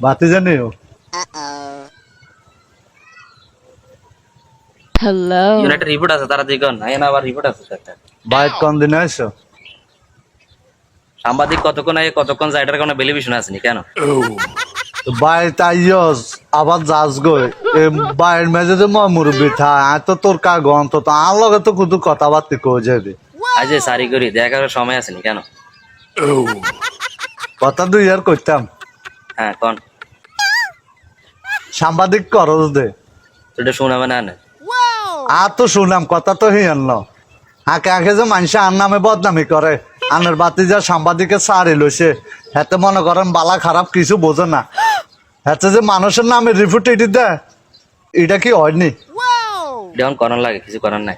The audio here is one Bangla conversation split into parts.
বাতি জানিও Hello. ইউনাইটেড রিপোর্ট আছে তারা দেখুন না আবার রিপোর্ট আছে একটা বাইক কোন দিন আইসো সাংবাদিক কতক্ষণ আগে কতক্ষণ যায় এটার কোনো বেলিভিশন আসেনি কেন? বাইর তাইয়স আবার যাস গো। এ বাইর মেজে যে মই মুরব্বী থা তো তোর কাগ অন্তত। আর লগে তো কুদু কথাবার্তি কয়ে যাবে আজ সারি করি দেখার সময় আসেনি কেন? কথা দুই আর করতাম হ্যাঁ কন? সাংবাদিক করস দে সেটা শোনাবে না না আর তো শুনলাম কথা তো হিয়ান ন আঁকে আঁকে যে মানুষ আর নামে বদনামি করে। আনের বাতি যা সাংবাদিকে সারি লইছে হাতে মনে করেন বালা খারাপ কিছু বোঝে না। হাতে যে মানুষের নামে রিপোর্ট এটি দেয় এটা কি হয়নি যখন করার লাগে কিছু করার নাই।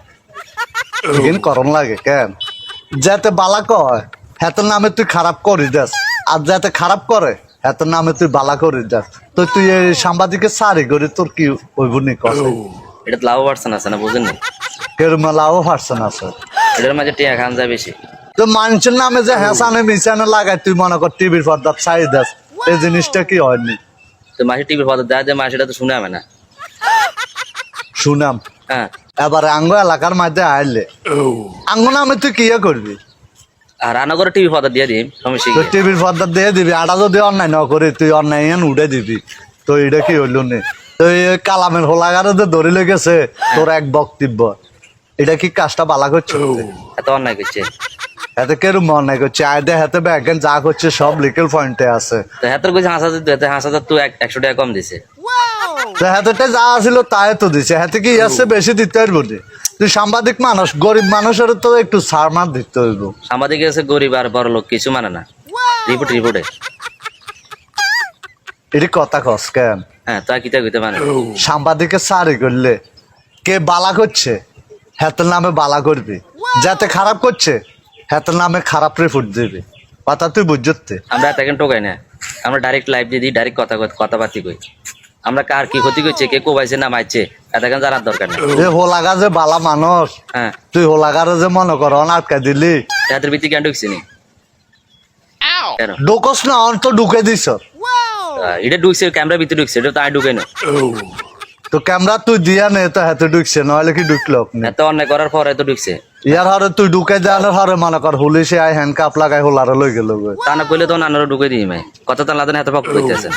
এখানে করণ লাগে কেন? যাতে বালা কয় হাতের নামে তুই খারাপ করি দেস আর যাতে খারাপ করে হাতের নামে তুই বালা করি দেস তো তুই এই সাংবাদিকে সারি করি তোর কি হইব নি কথা এটা লাভ পারছেন আছে না বুঝেন কেরমালাও পারছেন আছে। এটার মাঝে টিয়া খান যায় বেশি। তো মানুষের নামে যে হেসানে মিশানে লাগাই তুই মনে কর টিভির পর্দা ছাই দেস। এই জিনিসটা কি হয়নি তো মাসে টিভির পথে দেয় যে মাসে এটা তো শুনে না। শুনাম হ্যাঁ। এবারে আঙ্গ এলাকার মধ্যে আইলে। আঙ্গ নামে তুই কি করবি? রান্না করে টিভি পথে দিয়ে দিই সমস্যা তো কি টিভির পর্দা দিয়ে দিবি আটা যদি অন্যায় ন করে তুই অন্যায় উঠে দিবি। তো এটা কি হইল নে? তো কালামের হোলাগারে যে ধরে লেগেছে তোর এক বক্তব্য। এটা কি কাজটা বালা করছে? এত অন্যায় করছে। এতে কেরম অন্যায় করছে? আয়দে হাতে ব্যাগেন যা করছে সব লিকেল পয়েন্টে আছে। তো হাতের কইছে হাঁস দিতে হাঁস হাজার তো এক- একশো টাকা কম দিছে। তো হাতেটা যা আছিল তাই তো দিছে। হাতে কি আসছে বেশি দিতে হইব নি? তুই সাংবাদিক মানুষ গরিব মানুষের তো একটু সারমার দিতে হইব। সাংবাদিক আছে গরিব আর বড় লোক কিছু মানে না। রিপোর্ট রিপোর্টে এটি কথা কস কেন? হ্যাঁ তা কিতা কইতে মানে? সাংবাদিকে সারি করলে কে বালা করছে? হাতের নামে বালা করবি। যাতে খারাপ করছে হাতের নামে খারাপ রিপোর্ট দিবি। কথা তুই বুঝতে আমরা এত এখন টোকাই না? আমরা ডাইরেক্ট লাইভ দিয়ে দিই ডাইরেক্ট কথা কথাবার্তি কই। আমরা কার কি ক্ষতি করছে কে কোবাইছে না মারছে এত এখন জানার দরকার নেই। এ হোলাগা যে বালা মানুষ হ্যাঁ। তুই হোলাগারে যে মনে কর আটকা দিলি। হাতের ভিত্তি কেন ঢুকছি নি কেন? ঢুকস না অন্ত ঢুকে দিছ আহ, এটা ঢুকছে ক্যামেরা ভিতরে ঢুকছে এটা তো ঢুকে না। তো ক্যামেরা তুই দিয়া নে তো হাতে ঢুকছে কি ঢুকলো আপনি? এত অন্যায় করার পরে তো ঢুকছে। ইয়ার হরে তুই ঢুকে দেওয়ার হরে মনে কর হুলিসে আই হ্যান্ড কাপ লাগাই হোলারে লই গেল গো। তা না কইলে তো নানারও ঢুকে দিই মাই। কথা তো লাদেন এত পক্ষ করতেছে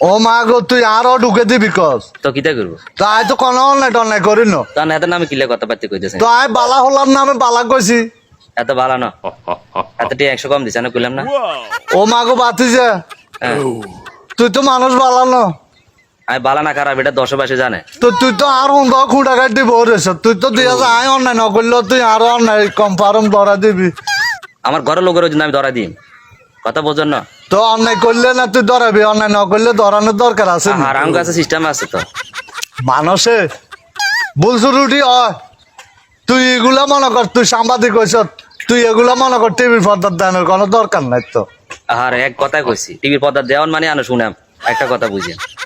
ও মা গো তুই আরও ঢুকে দিবি কস। তো কিতা করব? তো আই তো কোনো অন্যায় টন্যায় করি ন তা না হাতের নামে কিলে কথাবার্তি কইতেছে? তো আই বালা হোলার নামে বালা কইছি। এত ভালো না? এত টি একশো কম দিছে না কইলাম না? ও মা গো বাতি যে। হ্যাঁ। তুই তো মানুষ বালা ন। আমি বালা না খারাপ এটা দশ বাসে জানে। তো তুই তো আর হুন্দ খুঁটা কাটি দিব তুই তো দিয়া যা আই অন্যায় ন করলেও তুই আরও অন্যায় কনফার্ম ধরা দিবি। আমার ঘরের লোকের জন্য আমি ধরা দিই কথা বোঝেন না। তো অন্যায় করলে না তুই ধরাবি অন্যায় না করলে ধরানোর দরকার আছে আমার কাছে সিস্টেম আছে তো। মানুষে বলছো রুটি হয় তুই এগুলা মনে কর তুই সাংবাদিক হইছ তুই এগুলা মনে কর টিভির পর্দার দেওয়ানোর কোনো দরকার নাই তো। আর এক কথা কইছি টিভির পর্দা দেওয়ান মানে আনো শুনাম একটা কথা বুঝেন